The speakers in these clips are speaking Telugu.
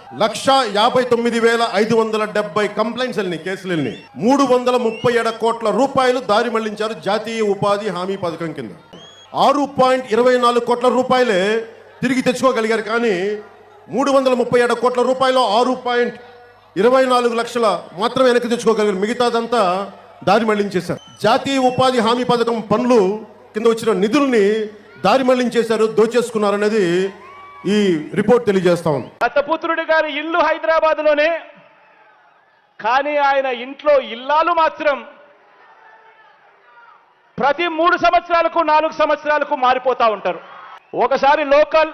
లక్ష యాభై తొమ్మిది వేల ఐదు వందల డెబ్బై కంప్లైంట్స్ వెళ్ళినాయి కేసులు వెళ్ళినాయి. మూడు వందల ముప్పై ఏడు కోట్ల రూపాయలు దారి మళ్ళించారు జాతీయ ఉపాధి హామీ పథకం కింద. ఆరు పాయింట్ ఇరవై నాలుగు కోట్ల రూపాయలే తిరిగి తెచ్చుకోగలిగారు కానీ మూడు వందల ముప్పై ఏడు కోట్ల రూపాయలు ఆరు పాయింట్ ఇరవై నాలుగు లక్షల మాత్రమే వెనక్కి తెచ్చుకోగలిగారు. మిగతాదంతా దారి మళ్ళించేశారు. జాతీయ ఉపాధి హామీ పథకం పనులు కింద వచ్చిన నిధుల్ని దారి మళ్ళించేశారు దోచేసుకున్నారనేది ఈ రిపోర్ట్ తెలియజేస్తా ఉంది దత్తపుత్రుడి గారి ఇల్లు హైదరాబాద్లోనే కానీ ఆయన ఇంట్లో ఇల్లాలు మాత్రం ప్రతి మూడు సంవత్సరాలకు నాలుగు సంవత్సరాలకు మారిపోతా ఉంటారు. ఒకసారి లోకల్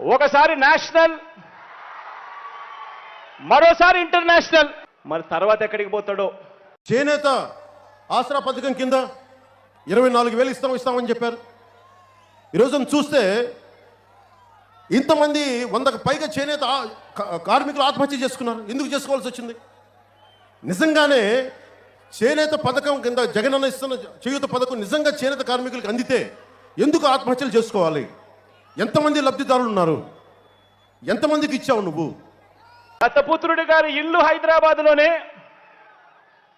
ఒకసారి నేషనల్ మరోసారి ఇంటర్నేషనల్. మరి తర్వాత ఎక్కడికి పోతాడో? చేనేత ఆసరా పథకం కింద ఇరవై నాలుగు వేలు ఇస్తాం ఇస్తామని చెప్పారు. ఈరోజు చూస్తే ఇంతమంది వందకు పైగా చేనేత కార్మికులు ఆత్మహత్య చేసుకున్నారు. ఎందుకు చేసుకోవాల్సి వచ్చింది? నిజంగానే చేనేత పథకం కింద జగనన్న ఇస్తున్న చేయూత పథకం నిజంగా చేనేత కార్మికులకు అందితే ఎందుకు ఆత్మహత్యలు చేసుకోవాలి? ఎంతమంది లబ్ధిదారులు ఉన్నారు? ఎంతమందికి ఇచ్చావు నువ్వు? దత్తపుత్రుడి గారి ఇల్లు హైదరాబాద్లోనే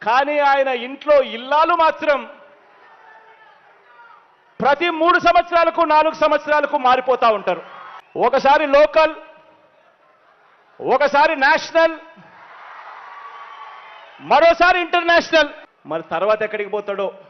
కానీ ఆయన ఇంట్లో ఇల్లాలు మాత్రం ప్రతి మూడు సంవత్సరాలకు నాలుగు సంవత్సరాలకు మారిపోతా ఉంటారు. ఒకసారి లోకల్ ఒకసారి నేషనల్ మరోసారి ఇంటర్నేషనల్. మరి తర్వాత ఎక్కడికి పోతాడో?